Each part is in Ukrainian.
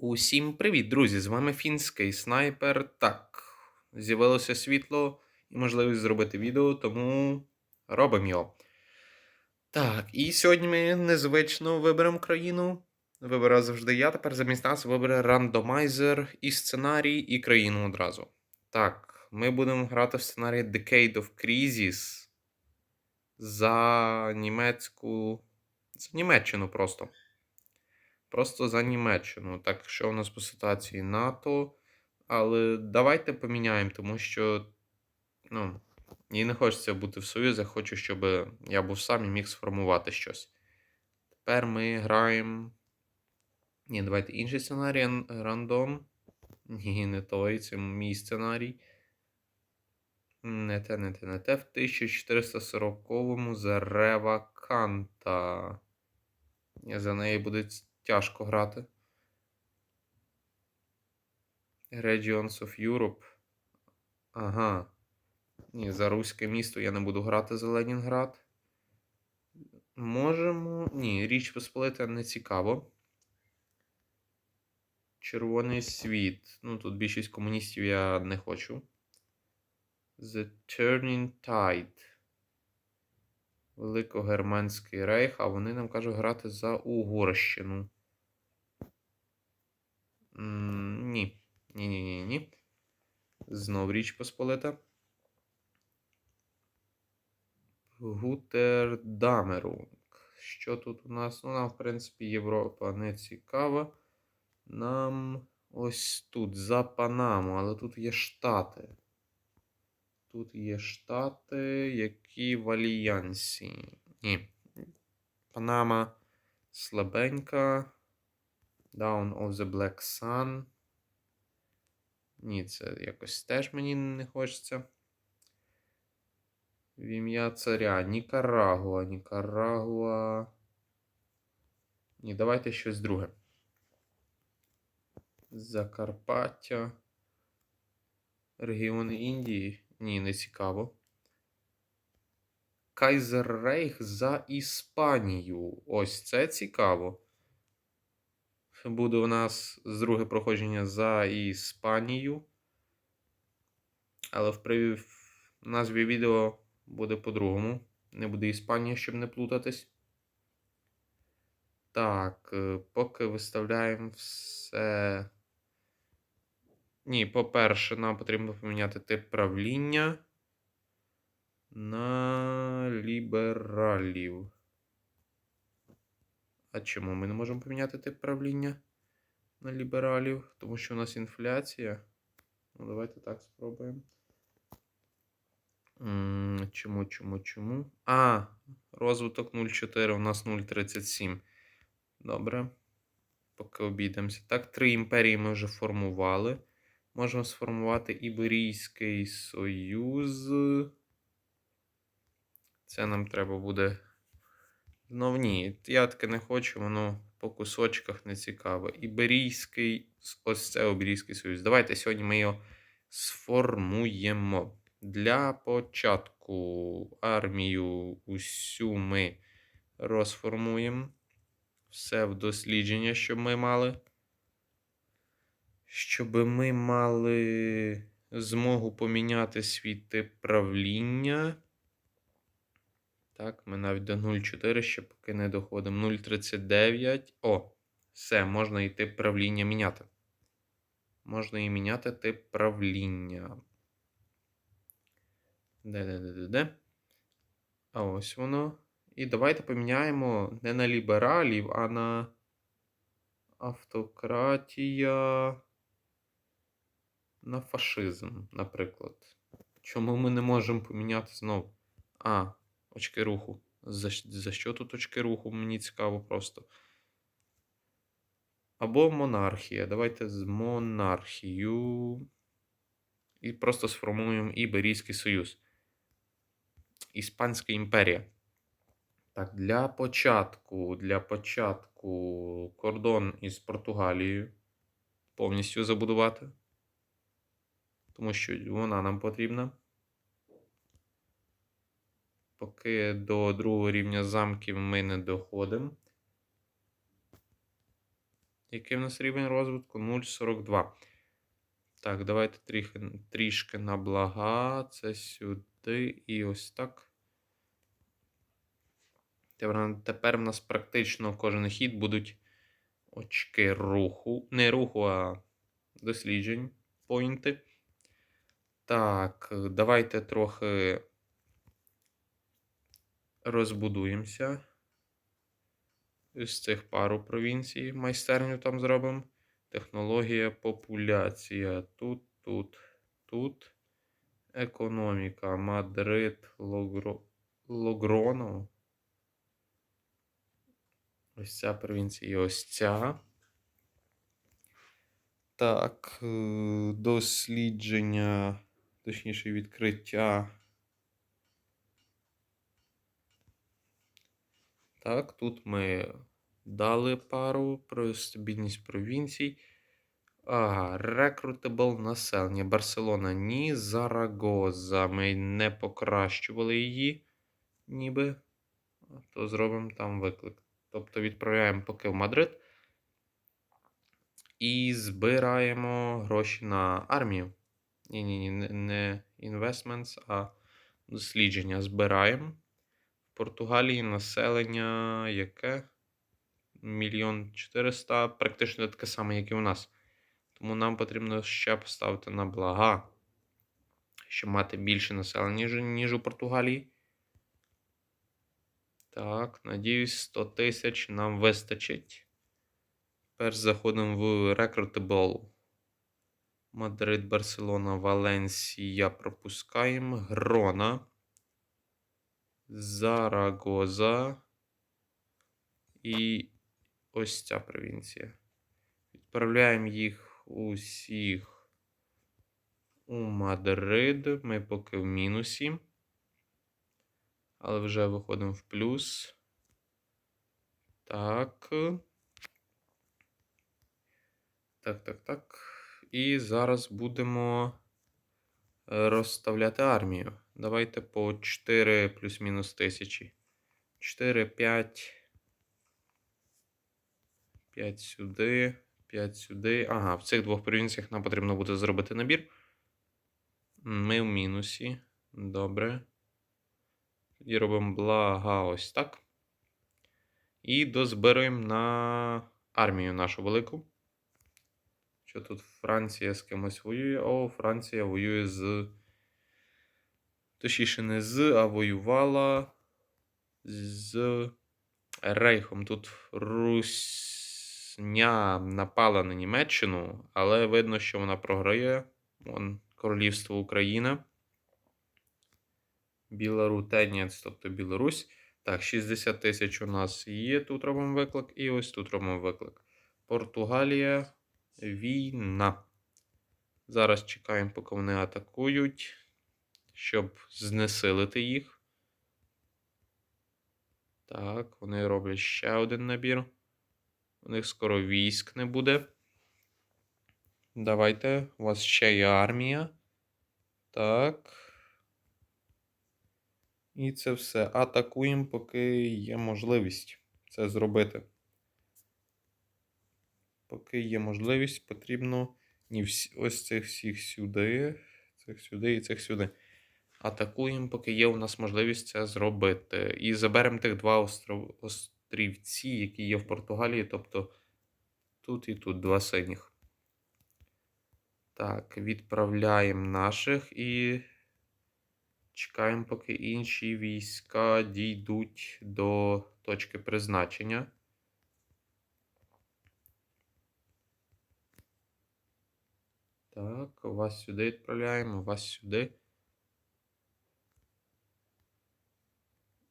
Усім привіт, друзі! З вами фінський снайпер. Так, з'явилося світло і можливість зробити відео, тому робимо його. Так, і сьогодні ми незвично виберемо країну. Вибираю завжди я. Тепер замість нас вибере рандомайзер і сценарій, і країну одразу. Так, ми будемо грати в сценарії Decade of Crisis за німецьку. За Німеччину просто. Просто за Німеччину. Так, що у нас по ситуації НАТО. Але давайте поміняємо, тому що. Ну, мені не хочеться бути в Союзі, хочу, щоб я був сам і міг сформувати щось. Тепер ми граємо. Ні, давайте інший сценарій рандом. Ні, не той, це мій сценарій. Не те, не те, не те. В 1440-му за Рева Канта. За неї буде ц- тяжко грати. Regions of Europe. Ага. Ні, за руське місто я не буду грати за Ленінград. Можемо. Ні, Річ Посполита не цікаво. Червоний світ. Ну, тут більшість комуністів я не хочу. The Turning Tide. Великогерманський рейх, а вони нам кажуть грати за Угорщину. Ні. Ні, ні, ні. Знов Річ Посполита. Гутердамерунг. Що тут у нас? Ну, нам, в принципі, Європа не цікава. Нам ось тут, за Панаму, але тут є Штати. Тут є Штати, які в Альянсі. Ні. Панама слабенька. Down of the Black Sun. Ні, це якось теж мені не хочеться. В ім'я царя. Нікарагуа, Нікарагуа. Ні, давайте щось друге. Закарпаття. Регіони Індії. Ні, не цікаво. Кайзеррейх за Іспанію. Ось це цікаво. Буде у нас з друге проходження за Іспанію. Але в при- назві відео буде по-другому. Не буде Іспанія, щоб не плутатись. Так, е, поки виставляємо все. Ні, по-перше, нам потрібно поміняти тип правління на лібералів. А чому ми не можемо поміняти тип правління на лібералів? Тому що у нас інфляція. Ну, давайте так спробуємо. Чому, чому, чому? А, розвиток 0,4, у нас 0,37. Добре. Поки обійдемося. Так, три імперії ми вже формували. Можемо сформувати Іберійський Союз. Це нам треба буде. Знов ні, я таке не хочу, воно по кусочках не цікаво. Іберійський, ось це Іберійський Союз. Давайте сьогодні ми його сформуємо. Для початку армію усю ми розформуємо. Все в дослідження, щоб ми мали. Щоб ми мали змогу поміняти свій тип правління. Так, ми навіть до 0,4 ще поки не доходимо. 0,39. О, все, можна і тип правління міняти. Можна і міняти тип правління. Де, де, де, де, де? А ось воно. І давайте поміняємо не на лібералів, а на автократія. На фашизм, наприклад. Чому ми не можемо поміняти знову? А, очки руху. За, за що тут очки руху? Мені цікаво просто. Або монархія. Давайте з монархію. І просто сформуємо Іберійський Союз. Іспанська імперія. Так, для початку, для початку кордон із Португалією повністю забудувати. Тому що вона нам потрібна. Поки до другого рівня замків ми не доходимо. Який в нас рівень розвитку? 0,42. Так, давайте трішки, трішки на блага. Це сюди і ось так. Тепер, в нас практично кожен хід будуть очки руху. Не руху, а досліджень, поінти. Так, давайте трохи розбудуємося. З цих пару провінцій майстерню там зробимо. Технологія, популяція. Тут, тут, тут. Економіка. Мадрид, Логро... Логроно. Ось ця провінція і ось ця. Так, е, дослідження, точніше, відкриття. Так, тут ми дали пару про стабільність провінцій. Ага, рекрутабл населення. Барселона ні. Зарагоза. Ми не покращували її, ніби. То зробимо там виклик. Тобто відправляємо поки в Мадрид. І збираємо гроші на армію. Ні-ні, ні, не investments, а дослідження. Збираємо. Португалії населення яке? Мільйон 400, практично таке саме, як і у нас. Тому нам потрібно ще поставити на блага, щоб мати більше населення, ніж, у Португалії. Так, надіюсь, 100 тисяч нам вистачить. Тепер заходимо в Recruitable. Мадрид, Барселона, Валенсія пропускаємо. Грона. Зарагоза. І ось ця провінція. Відправляємо їх усіх у Мадрид. Ми поки в мінусі. Але вже виходимо в плюс. Так. Так, так, так. І зараз будемо е, розставляти армію. Давайте по 4 плюс-мінус тисячі. 4, 5. 5 сюди. 5 сюди. Ага, в цих двох провінціях нам потрібно буде зробити набір. Ми в мінусі. Добре. Тоді робимо блага ось так. І дозбираємо на армію нашу велику. Що тут Франція з кимось воює? О, Франція воює з. Точніше, не з, а воювала з Рейхом. Тут Русня напала на Німеччину, але видно, що вона програє. Вон Королівство Україна. Білорутенець, тобто Білорусь. Так, 60 тисяч у нас є. Тут робимо виклик. І ось тут робимо виклик. Португалія. Війна. Зараз чекаємо, поки вони атакують, щоб знесилити їх. Так, вони роблять ще один набір. У них скоро військ не буде. Давайте. У вас ще є армія. Так. І це все. Атакуємо, поки є можливість це зробити. Поки є можливість, потрібно ні, всі, ось цих всіх сюди, цих сюди і цих сюди. Атакуємо, поки є у нас можливість це зробити. І заберемо тих два остров... острівці, які є в Португалії, тобто тут і тут два синіх. Так, відправляємо наших і чекаємо, поки інші війська дійдуть до точки призначення. Так, вас сюди відправляємо, вас сюди.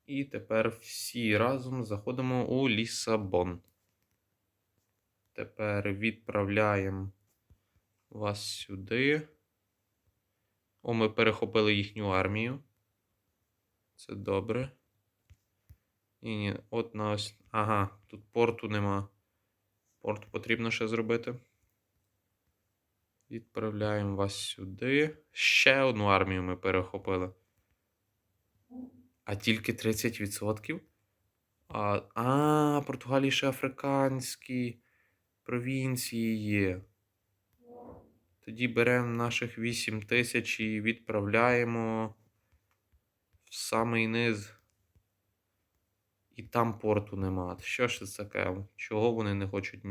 І тепер всі разом заходимо у Лісабон. Тепер відправляємо вас сюди. О, ми перехопили їхню армію. Це добре. Ні, ні, от на ось. Ага, тут порту нема. Порт потрібно ще зробити. Відправляємо вас сюди. Ще одну армію ми перехопили. А тільки 30%? А, а Португалії ще африканські провінції є. Тоді беремо наших 8 тисяч і відправляємо в самий низ. І там порту нема. Що ж це таке? Чого вони не хочуть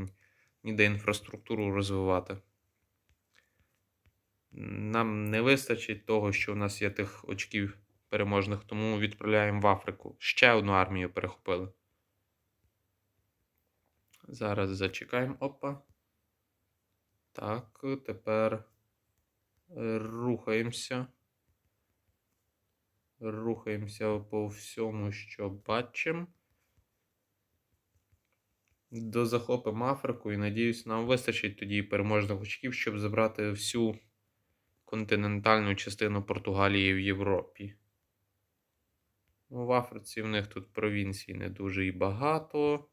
ніде інфраструктуру розвивати? Нам не вистачить того, що у нас є тих очків переможних, тому відправляємо в Африку. Ще одну армію перехопили. Зараз зачекаємо. Опа. Так, тепер е, рухаємося. Рухаємося по всьому, що бачимо. Дозахопимо Африку і надіюсь, нам вистачить тоді переможних очків, щоб забрати всю континентальну частину Португалії в Європі. Ну, в Африці в них тут провінцій не дуже і багато.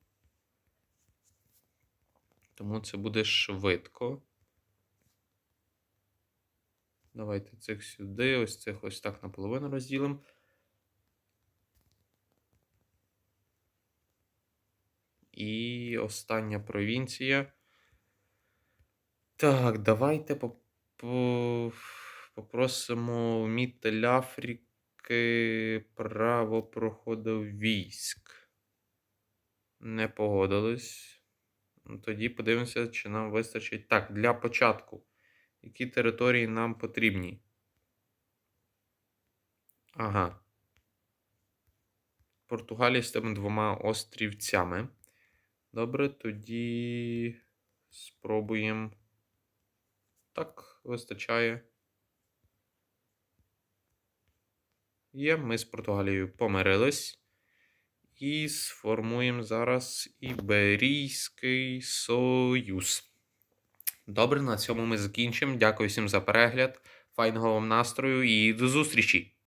Тому це буде швидко. Давайте цих сюди, ось цих ось так наполовину розділимо. І остання провінція. Так, давайте поп- по- попросимо Мітель Африки право військ. Не погодились. Ну, Тоді подивимося, чи нам вистачить. Так, для початку. Які території нам потрібні? Ага. Португалія з тими двома острівцями. Добре, тоді спробуємо. Так, вистачає. Є, ми з Португалією помирились. І сформуємо зараз Іберійський Союз. Добре, на цьому ми закінчимо. Дякую всім за перегляд. Файного вам настрою і до зустрічі!